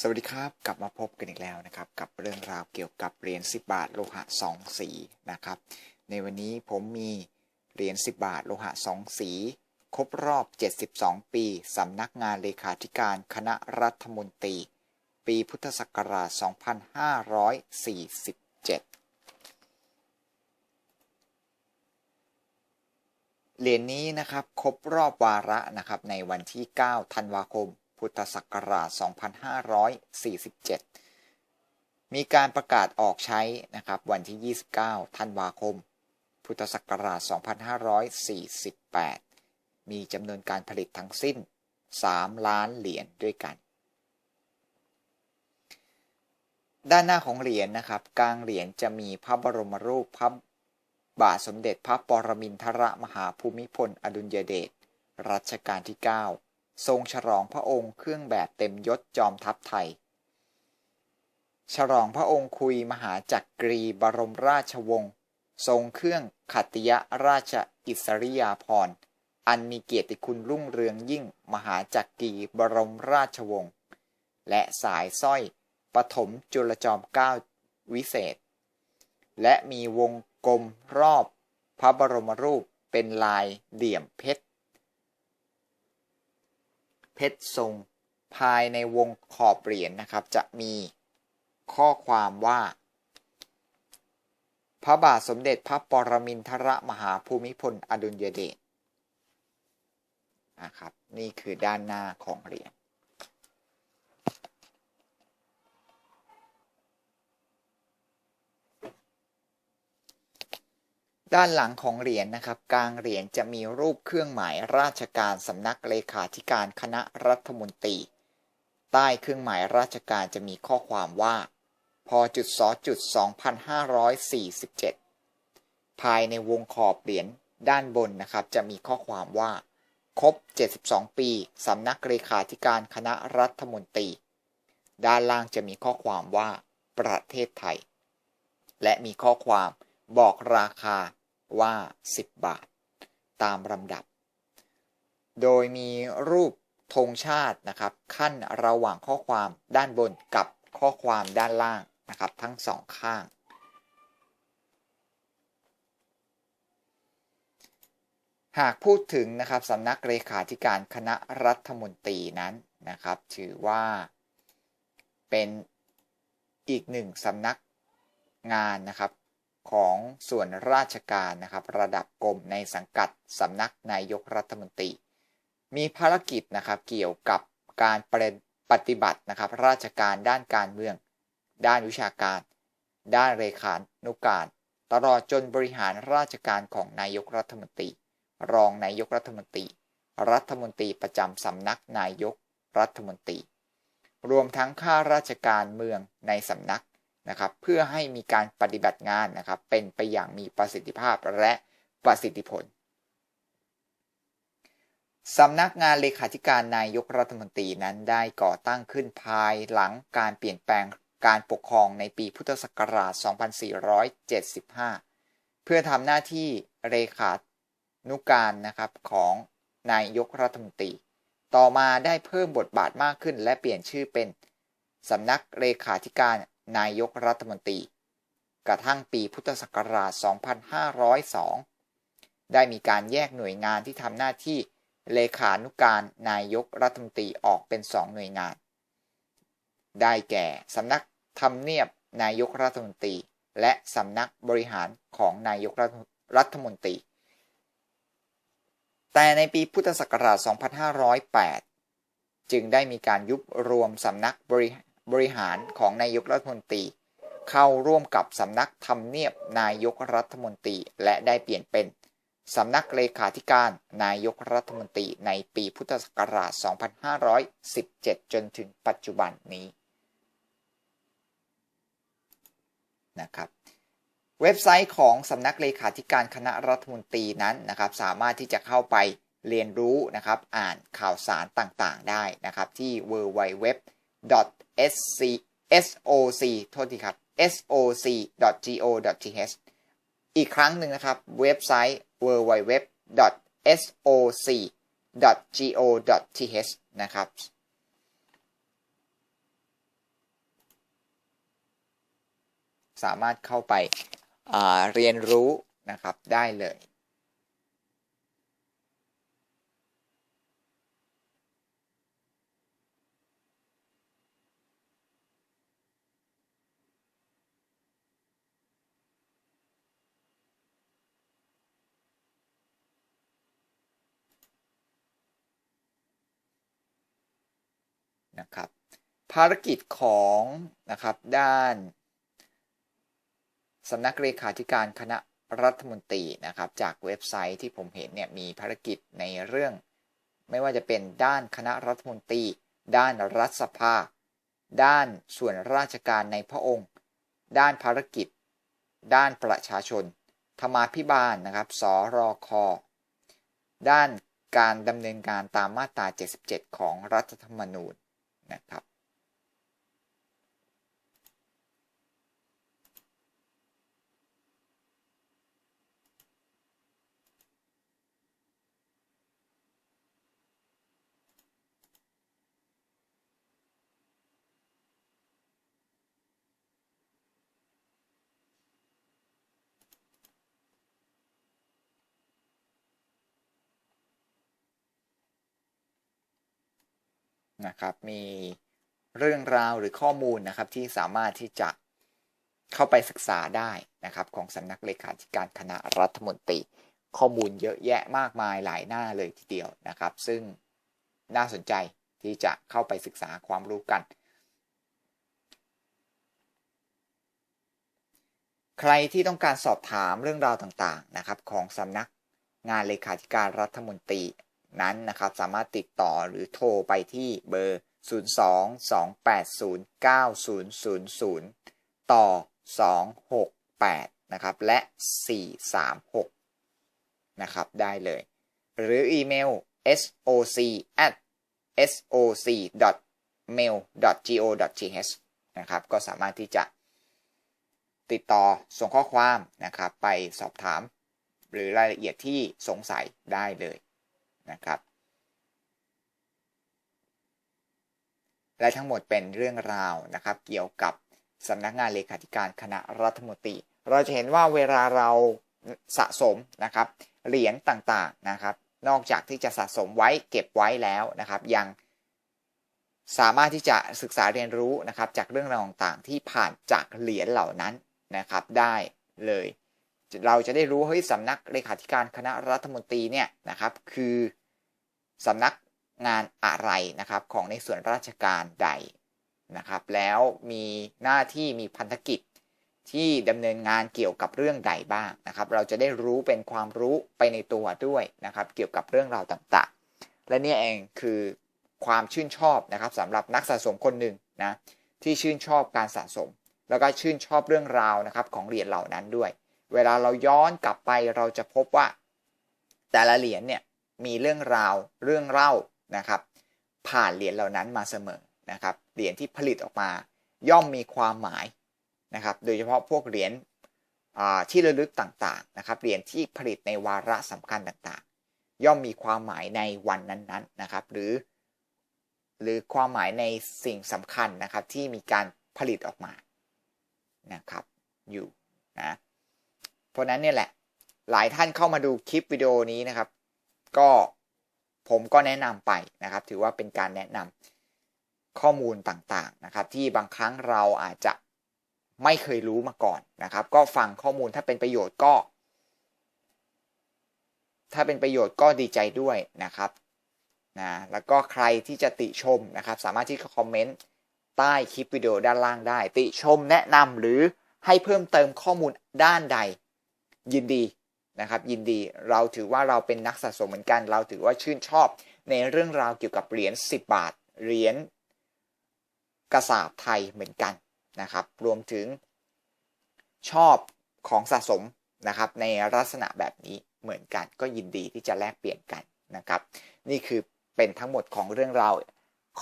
สวัสดีครับกลับมาพบกันอีกแล้วนะครับ กับเรื่องราวเกี่ยวกับเหรียญ10 บาทโลหะ2สีนะครับ ในวันนี้ผมมีเหรียญ10 บาทโลหะ2สี ครบรอบ 72 ปีสำนักงานเลขาธิการคณะรัฐมนตรี ปีพุทธศักราช 2547 เหรียญนี้นะครับครบรอบวาระนะครับในวันที่ 9 ธันวาคม พุทธศักราช 2547 มีการประกาศออกใช้นะครับวันที่ 29 ธันวาคม พุทธศักราช 2548 มีจำนวนการผลิตทั้งสิ้น 3 ล้านเหรียญด้วยกัน ด้านหน้าของเหรียญนะครับ กลางเหรียญจะมีพระบรมรูปพระบาทสมเด็จพระปรมินทรมหาภูมิพล อดุลยเดชรัชกาลที่ 9 ทรงฉลองพระองค์เครื่องแบบเต็มยศจอมทัพไทย ฉลองพระองค์คุยมหาจักรีบรมราชวงศ์ทรงเครื่องขัตยราชอิสริยาภรณ์ อันมีเกียรติคุณรุ่งเรืองยิ่งมหาจักรีบรมราชวงศ์และสายสร้อยปฐมจุลจอมเกล้าวิเศษ และมีวงกลมรอบพระบรมรูปเป็นลายเหลี่ยมเพชร เพชรทรงภายในวงขอบเหรียญนนะครับ จะมีข้อความว่า พระบาทสมเด็จพระปรมินทรมหาภูมิพลอดุลยเดชนะครับ นี่คือด้านหน้าของเหรียญ ด้านหลังของเหรียญนนะครับ กลางเหรียญจะมีรูปเครื่องหมายราชการสำนักเลขาธิการคณะรัฐมนตรี ใต้เครื่องหมายราชการจะมีข้อความว่า พจุดสจุด2547 ภายในวงขอบเหรียญด้านบนนะครับ จะมีข้อความว่า ครบ 72 ปีสำนักเลขาธิการคณะรัฐมนตรี ด้านล่างจะมีข้อความว่า ประเทศไทย และมีข้อความ บอกราคาว่า 10 บาท ตามลำดับ โดยมีรูปธงชาตินะครับ ขั้นระหว่างข้อความด้านบนกับข้อความด้านล่างนะครับ ทั้งสองข้าง หากพูดถึงนะครับสำนักเลขาธิการคณะรัฐมนตรีนั้นนะครับ ถือว่าเป็นอีกหนึ่งสำนักงานนะครับ ของส่วนราชการนะครับ ระดับกรมในสังกัดสำนักนายกรัฐมนตรี มีภารกิจนะครับเกี่ยวกับการปฏิบัตินะครับ ราชการด้านการเมือง ด้านวิชาการ ด้านเลขานุการ ตลอดจนบริหารราชการของนายกรัฐมนตรี รองนายกรัฐมนตรี รัฐมนตรีประจำสำนักนายกรัฐมนตรี รวมทั้งข้าราชการเมืองในสำนัก นะครับเพื่อให้มีการปฏิบัติงานนะครับเป็นไปอย่างมีประสิทธิภาพและประสิทธิผลสำนักงานเลขาธิการนายกรัฐมนตรีนั้นได้ก่อตั้งขึ้นภายหลังการเปลี่ยนแปลงการปกครองในปีพุทธศักราช 2475 เพื่อทำหน้าที่เลขานุการนะครับของนายกรัฐมนตรี ต่อมาได้เพิ่มบทบาทมากขึ้นและเปลี่ยนชื่อเป็นสำนักเลขาธิการ นายกรัฐมนตรี กระทั่งปีพุทธศักราช 2502 ได้มีการแยกหน่วยงานที่ทำหน้าที่เลขานุการนายกรัฐมนตรีออกเป็น2หน่วยงาน ได้แก่สำนักทำเนียบนายกรัฐมนตรี และสำนักบริหารของนายกรัฐมนตรี แต่ในปีพุทธศักราช 2508 จึงได้มีการยุบรวมสำนักบริ บริหารของนายกรัฐมนตรี เข้าร่วมกับสำนักทำเนียบนายกรัฐมนตรี และได้เปลี่ยนเป็นสำนักเลขาธิการนายกรัฐมนตรีในปีพุทธศักราช 2517 จนถึงปัจจุบันนี้นะครับเว็บไซต์ของสำนักเลขาธิการคณะรัฐมนตรีนั้นนะครับ สามารถที่จะเข้าไปเรียนรู้นะครับ อ่านข่าวสารต่างๆ ได้นะครับ ที่ www .sc soc โทษทีครับ soc.go.th อีกครั้งหนึ่งนะครับ เว็บไซต์ www.soc.go.th นะครับสามารถเข้าไปเรียนรู้นะครับได้เลย นะครับภารกิจของนะครับด้านสำนักเลขาธิการคณะรัฐมนตรีนะครับ จากเว็บไซต์ที่ผมเห็นเนี่ยมีภารกิจในเรื่อง ไม่ว่าจะเป็นด้านคณะรัฐมนตรี ด้านรัฐสภา ด้านส่วนราชการในพระองค์ ด้านภารกิจ ด้านประชาชน ธรรมาภิบาลนะครับสรคด้านการดำเนินการตามมาตรา 77 ของรัฐธรรมนูญ นะครับ นะครับ มีเรื่องราวหรือข้อมูลนะครับที่สามารถที่จะเข้าไปศึกษาได้นะครับของสำนักเลขาธิการคณะรัฐมนตรี ข้อมูลเยอะแยะมากมายหลายหน้าเลยทีเดียวนะครับ ซึ่งน่าสนใจที่จะเข้าไปศึกษาความรู้กัน ใครที่ต้องการสอบถามเรื่องราวต่างๆนะครับของสำนักงานเลขาธิการรัฐมนตรี นั้นนะครับ สามารถติดต่อหรือโทรไปที่เบอร์ 02-280-9000 ต่อ 268 นะครับ และ 436 นะครับได้เลย หรืออีเมล soc at soc mail go th นะครับ ก็สามารถที่จะติดต่อส่งข้อความนะครับ ไปสอบถาม หรือรายละเอียดที่สงสัยได้เลย นะครับ และทั้งหมดเป็นเรื่องราวนะครับเกี่ยวกับสำนักงานเลขาธิการคณะรัฐมนตรี เราจะเห็นว่าเวลาเราสะสมนะครับเหรียญต่างๆนะครับ นอกจากที่จะสะสมไว้เก็บไว้แล้วนะครับ ยังสามารถที่จะศึกษาเรียนรู้นะครับ จากเรื่องราวต่างๆ ที่ผ่านจากเหรียญเหล่านั้นนะครับได้เลย เราจะได้รู้เฮ้ยสำนักเลขาธิการคณะรัฐมนตรีเนี่ยนะครับ คือสำนักงานอะไรนะครับของในส่วนราชการใดนะครับ แล้วมีหน้าที่มีพันธกิจที่ดำเนินงานเกี่ยวกับเรื่องใดบ้างนะครับ เราจะได้รู้เป็นความรู้ไปในตัวด้วยนะครับ เกี่ยวกับเรื่องราวต่างๆ และนี่เองคือความชื่นชอบนะครับสำหรับนักสะสมคนหนึ่งนะที่ชื่นชอบการสะสม แล้วก็ชื่นชอบเรื่องราวนะครับของเหรียญเหล่านั้นด้วย เวลาเราย้อนกลับไปเราจะพบว่า แต่ละเหรียญเนี่ยมีเรื่องราวเรื่องเล่านะครับ ผ่านเหรียญเหล่านั้นมาเสมอนะครับเหรียญที่ผลิตออกมา ย่อมมีความหมายนะครับ โดยเฉพาะพวกเหรียญที่ระลึกต่างๆนะครับเหรียญที่ผลิตในวาระสำคัญต่างๆ ย่อมมีความหมายในวันนั้นๆนะครับ หรือ หรือความหมายในสิ่งสำคัญนะครับที่มีการผลิตออกมานะครับอยู่นะ เพราะนั้นเนี่ยแหละ หลายท่านเข้ามาดูคลิปวิดีโอนี้นะครับ ก็ผมก็แนะนำไปนะครับ ถือว่าเป็นการแนะนำข้อมูลต่างๆนะครับ ที่บางครั้งเราอาจจะไม่เคยรู้มาก่อนนะครับ ก็ฟังข้อมูลถ้าเป็นประโยชน์ก็ ถ้าเป็นประโยชน์ก็ดีใจด้วยนะครับนะแล้วก็ใครที่จะติชมนะครับ สามารถที่จะคอมเมนต์ใต้คลิปวิดีโอด้านล่างได้ ติชมแนะนำหรือให้เพิ่มเติมข้อมูลด้านใด ยินดีนะครับยินดีเราถือว่าเราเป็นนักสะสมเหมือนกัน เราถือว่าชื่นชอบในเรื่องราวเกี่ยวกับเหรียญ10 บาทเหรียญกระสาบไทยเหมือนกันนะครับ รวมถึงชอบของสะสมนะครับ ในลักษณะแบบนี้เหมือนกัน ก็ยินดีที่จะแลกเปลี่ยนกันนะครับ นี่คือเป็นทั้งหมดของเรื่องราว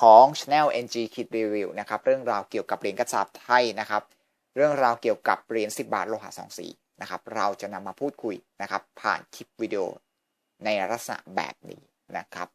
ของ Channel NG Kid Review นะครับ เรื่องราวเกี่ยวกับเหรียญกระสาบไทยนะครับ เรื่องราวเกี่ยวกับเหรียญ10 บาทโลหะ2สี นะครับ เราจะนำมาพูดคุยนะครับ ผ่านคลิปวิดีโอในลักษณะแบบนี้นะครับ